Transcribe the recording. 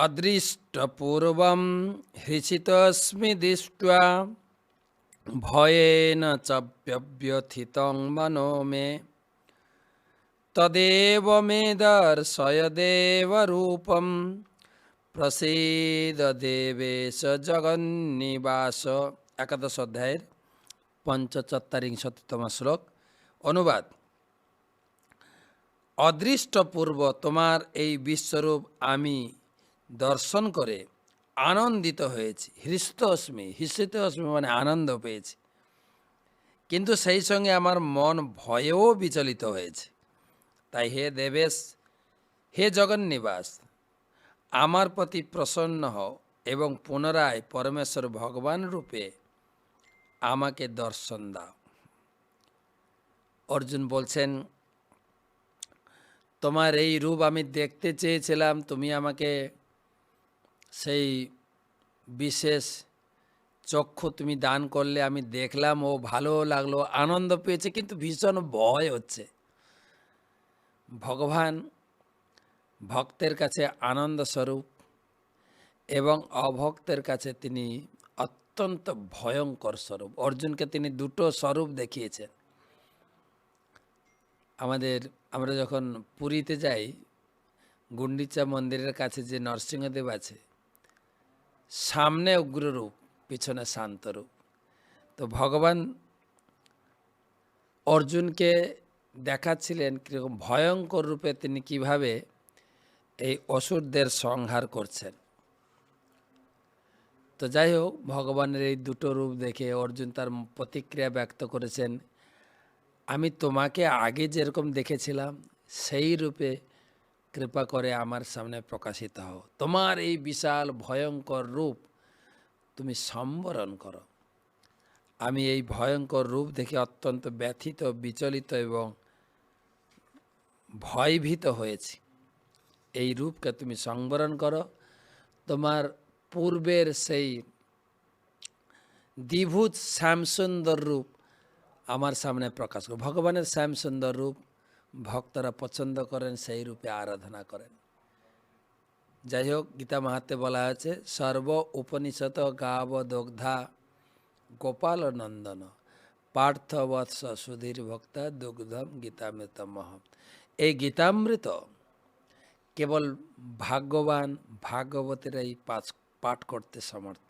अदृष्टपूर्वं हृषितस्मि दृष्ट्वा भयेन च व्यव्यथितं मनो मे तदेव मे दर्शय देवरूपं প্রসীদ দেবেশ জগন্নিবাস একাদশ অধ্যায়ের পঞ্চচত্বরিংশততম শ্লোক অনুবাদ অদৃষ্টপূর্ব তোমার এই বিশ্বরূপ আমি দর্শন করে আনন্দিত হয়েছি। হৃষ্ট অস্মি হৃষিত অস্মি মানে আনন্দ পেয়েছি। কিন্তু সেই সঙ্গে আমার মন ভয়েও বিচলিত হয়েছে। তাই হে দেবেশ, হে জগন্নিবাস, আমার প্রতি প্রসন্ন হও এবং পুনরায় পরমেশ্বর ভগবান রূপে আমাকে দর্শন দাও। অর্জুন বলছেন, তোমার এই রূপ আমি দেখতে চেয়েছিলাম, তুমি আমাকে সেই বিশেষ চক্ষু তুমি দান করলে আমি দেখলাম, ও ভালো লাগল, আনন্দ পেয়েছে, কিন্তু ভীষণ ভয় হচ্ছে। ভগবান ভক্তের কাছে আনন্দ স্বরূপ এবং অভক্তের কাছে তিনি অত্যন্ত ভয়ঙ্কর স্বরূপ। অর্জুনকে তিনি দুটো স্বরূপ দেখিয়েছেন। আমাদের, আমরা যখন পুরীতে যাই, গুন্ডিচা মন্দিরের কাছে যে নরসিংহদেব আছে সামনে উগ্ররূপ পিছনে শান্তরূপ তো ভগবান অর্জুনকে দেখাচ্ছিলেন কীরকম ভয়ঙ্কর রূপে তিনি কীভাবে এই অসুরদের সংহার করছেন। তো যাই হোক, ভগবানের এই দুটো রূপ দেখে অর্জুন তার প্রতিক্রিয়া ব্যক্ত করেছেন, আমি তোমাকে আগে যেরকম দেখেছিলাম, সেই রূপে কৃপা করে আমার সামনে প্রকাশিত হও। তোমার এই বিশাল ভয়ঙ্কর রূপ তুমি সম্বরণ করো। আমি এই ভয়ঙ্কর রূপ দেখে অত্যন্ত ব্যথিত, বিচলিত এবং ভয়ভীত হয়েছি। এই রূপকে তুমি সংবরণ করো। তোমার পূর্বের সেই দ্বিভূত শ্যামসুন্দর রূপ আমার সামনে প্রকাশ করো। ভগবানের শ্যামসুন্দর রূপ ভক্তরা পছন্দ করেন, সেই রূপে আরাধনা করেন। যাই হোক, গীতা মাহাত্মে বলা আছে সর্ব উপনিষদ গাব দগ্ধা গোপাল নন্দন, পার্থবৎস সুধীর ভক্তা দুগ্ধম গীতামৃত মহম এই গীতামৃত কেবল ভাগ্যবান ভাগবতেরাই পাঠ পাঠ করতে সমর্থ।